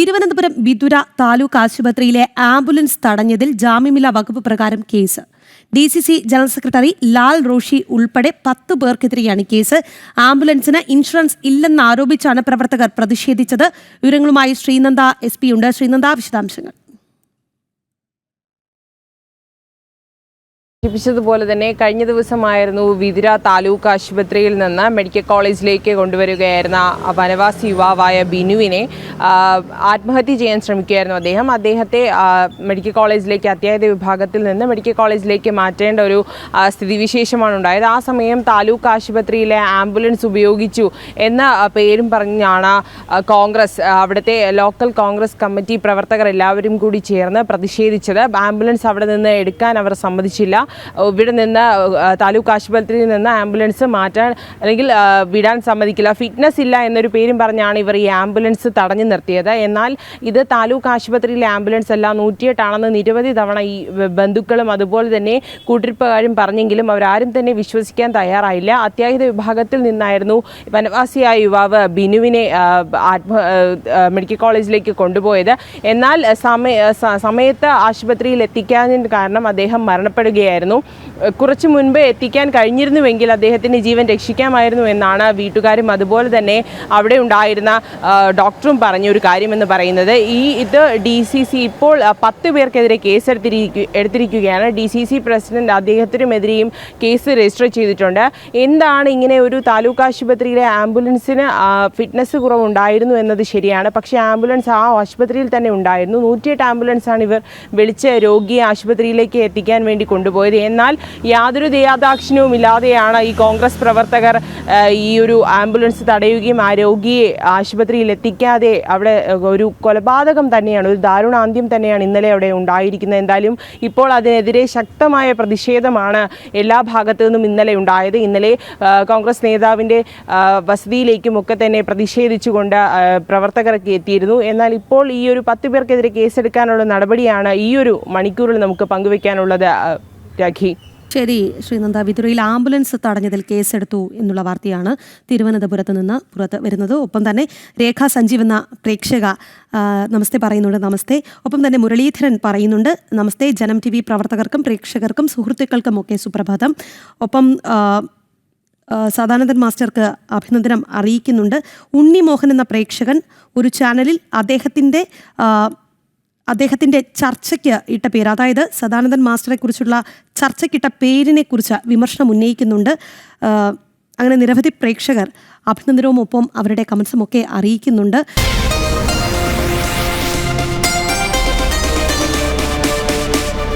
തിരുവനന്തപുരം വിതുര താലൂക്ക് ആശുപത്രിയിലെ ആംബുലൻസ് തടഞ്ഞതിൽ ജാമ്യമില്ലാ വകുപ്പ് പ്രകാരം case. D C C general secretary Lal Roshi ഉൾപ്പെടെ പത്ത് പേർക്കെതിരെയാണ് കേസ്. ആംബുലൻസിന് ഇൻഷുറൻസ് ഇല്ലെന്നാരോപിച്ചാണ് പ്രവർത്തകർ പ്രതിഷേധിച്ചത്. വിവരങ്ങളുമായി ശ്രീനന്ദ എസ് ഉണ്ട്. ശ്രീനന്ദ വിശദാംശങ്ങൾ. സൂചിപ്പിച്ചതുപോലെ തന്നെ കഴിഞ്ഞ ദിവസമായിരുന്നു വിതിര താലൂക്ക് ആശുപത്രിയിൽ നിന്ന് മെഡിക്കൽ കോളേജിലേക്ക് കൊണ്ടുവരികയായിരുന്ന വനവാസി യുവാവായ ബിനുവിനെ ആത്മഹത്യ ചെയ്യാൻ ശ്രമിക്കുകയായിരുന്നു അദ്ദേഹം. അദ്ദേഹത്തെ മെഡിക്കൽ കോളേജിലേക്ക് അത്യാഹിത വിഭാഗത്തിൽ നിന്ന് മെഡിക്കൽ കോളേജിലേക്ക് മാറ്റേണ്ട ഒരു സ്ഥിതിവിശേഷമാണ് ഉണ്ടായത്. ആ സമയം താലൂക്ക് ആശുപത്രിയിലെ ആംബുലൻസ് ഉപയോഗിച്ചു എന്ന പേരും പറഞ്ഞാണ് കോൺഗ്രസ് അവിടുത്തെ ലോക്കൽ കോൺഗ്രസ് കമ്മിറ്റി പ്രവർത്തകർ എല്ലാവരും കൂടി ചേർന്ന് പ്രതിഷേധിച്ചത്. ആംബുലൻസ് അവിടെ നിന്ന് എടുക്കാൻ അവർ സമ്മതിച്ചില്ല. ഇവിടെ നിന്ന് താലൂക്ക് ആശുപത്രിയിൽ നിന്ന് ആംബുലൻസ് മാറ്റാൻ അല്ലെങ്കിൽ വിടാൻ സമ്മതിക്കില്ല. ഫിറ്റ്നസ് ഇല്ല എന്നൊരു പേരും പറഞ്ഞാണ് ഇവർ ഈ ആംബുലൻസ് തടഞ്ഞു നിർത്തിയത്. എന്നാൽ ഇത് താലൂക്ക് ആശുപത്രിയിലെ ആംബുലൻസ് അല്ല. നൂറ്റിയെട്ടാണെന്ന് നിരവധി തവണ ഈ ബന്ധുക്കളും അതുപോലെ തന്നെ കൂട്ടിരിപ്പുകാരും പറഞ്ഞെങ്കിലും അവരാരും തന്നെ വിശ്വസിക്കാൻ തയ്യാറായില്ല. അത്യാഹിത വിഭാഗത്തിൽ നിന്നായിരുന്നു വനവാസിയായ യുവാവ് ബിനുവിനെ ആത്മ മെഡിക്കൽ കോളേജിലേക്ക് കൊണ്ടുപോയത്. എന്നാൽ സമയ സമയത്ത് ആശുപത്രിയിൽ എത്തിക്കാൻ കാരണം അദ്ദേഹം മരണപ്പെടുകയായിരുന്നു. കുറച്ച് മുൻപ് എത്തിക്കാൻ കഴിഞ്ഞിരുന്നുവെങ്കിൽ അദ്ദേഹത്തിന്റെ ജീവൻ രക്ഷിക്കാമായിരുന്നു എന്നാണ് വീട്ടുകാരും അതുപോലെ തന്നെ അവിടെ ഉണ്ടായിരുന്ന ഡോക്ടറും പറഞ്ഞ ഒരു കാര്യമെന്ന് പറയുന്നത്. ഈ ഇത് ഡി സി സി ഇപ്പോൾ പത്ത് പേർക്കെതിരെ കേസ് എടുത്തിരിക്കു എടുത്തിരിക്കുകയാണ്. ഡി സി സി പ്രസിഡന്റ് അദ്ദേഹത്തിനുമെതിരെയും കേസ് രജിസ്റ്റർ ചെയ്തിട്ടുണ്ട്. എന്താണ് ഇങ്ങനെ ഒരു താലൂക്ക് ആശുപത്രിയിലെ ആംബുലൻസിന് ഫിറ്റ്നസ് കുറവുണ്ടായിരുന്നു എന്നത് ശരിയാണ്. പക്ഷേ ആംബുലൻസ് ആ ആശുപത്രിയിൽ തന്നെ ഉണ്ടായിരുന്നു. നൂറ്റിയെട്ട് ആംബുലൻസാണ് ഇവർ വിളിച്ച് രോഗിയെ ആശുപത്രിയിലേക്ക് എത്തിക്കാൻ വേണ്ടി കൊണ്ടുപോയത്. എന്നാൽ യാതൊരു ദയാദാക്ഷിണ്യവും ഇല്ലാതെയാണ് ഈ കോൺഗ്രസ് പ്രവർത്തകർ ഈ ഒരു ആംബുലൻസ് തടയുകയും ആ രോഗിയെ ആശുപത്രിയിൽ എത്തിക്കാതെ അവിടെ ഒരു കൊലപാതകം തന്നെയാണ് ഒരു ദാരുണാന്ത്യം തന്നെയാണ് ഇന്നലെ അവിടെ ഉണ്ടായിരിക്കുന്നത്. എന്തായാലും ഇപ്പോൾ അതിനെതിരെ ശക്തമായ പ്രതിഷേധമാണ് എല്ലാ ഭാഗത്തു നിന്നും ഇന്നലെ ഉണ്ടായത്. ഇന്നലെ കോൺഗ്രസ് നേതാവിന്റെ വസതിയിലേക്കും ഒക്കെ തന്നെ പ്രതിഷേധിച്ചുകൊണ്ട് പ്രവർത്തകരൊക്കെ എത്തിയിരുന്നു. എന്നാൽ ഇപ്പോൾ ഈ ഒരു പത്ത് പേർക്കെതിരെ കേസെടുക്കാനുള്ള നടപടിയാണ് ഈ ഒരു മണിക്കൂറിൽ നമുക്ക് പങ്കുവെക്കാനുള്ളത്. ആ, രാഖി. ശരി ശ്രീനന്ദ. വിതുരയിൽ ആംബുലൻസ് തടഞ്ഞതിൽ കേസെടുത്തു എന്നുള്ള വാർത്തയാണ് തിരുവനന്തപുരത്ത് നിന്ന് പുറത്ത് വരുന്നത്. ഒപ്പം തന്നെ രേഖ സഞ്ജീവ് എന്ന പ്രേക്ഷക നമസ്തേ പറയുന്നുണ്ട്. നമസ്തേ. ഒപ്പം തന്നെ മുരളീധരൻ പറയുന്നുണ്ട്. നമസ്തേ. ജനം ടി വി പ്രവർത്തകർക്കും പ്രേക്ഷകർക്കും സുഹൃത്തുക്കൾക്കും ഒക്കെ സുപ്രഭാതം. ഒപ്പം സദാനന്ദൻ മാസ്റ്റർക്ക് അഭിനന്ദനം അറിയിക്കുന്നുണ്ട്. ഉണ്ണി മോഹൻ എന്ന പ്രേക്ഷകൻ ഒരു ചാനലിൽ അദ്ദേഹത്തിന്റെ അദ്ദേഹത്തിന്റെ ചർച്ചയ്ക്ക് ഇട്ട പേര്. അതായത് സദാനന്ദൻ മാസ്റ്ററെ കുറിച്ചുള്ള ചർച്ചയ്ക്കിട്ട പേരിനെ കുറിച്ച് വിമർശനം ഉന്നയിക്കുന്നുണ്ട്. അങ്ങനെ നിരവധി പ്രേക്ഷകർ അഭിനന്ദനവും ഒപ്പം അവരുടെ കമൻസും ഒക്കെ അറിയിക്കുന്നുണ്ട്.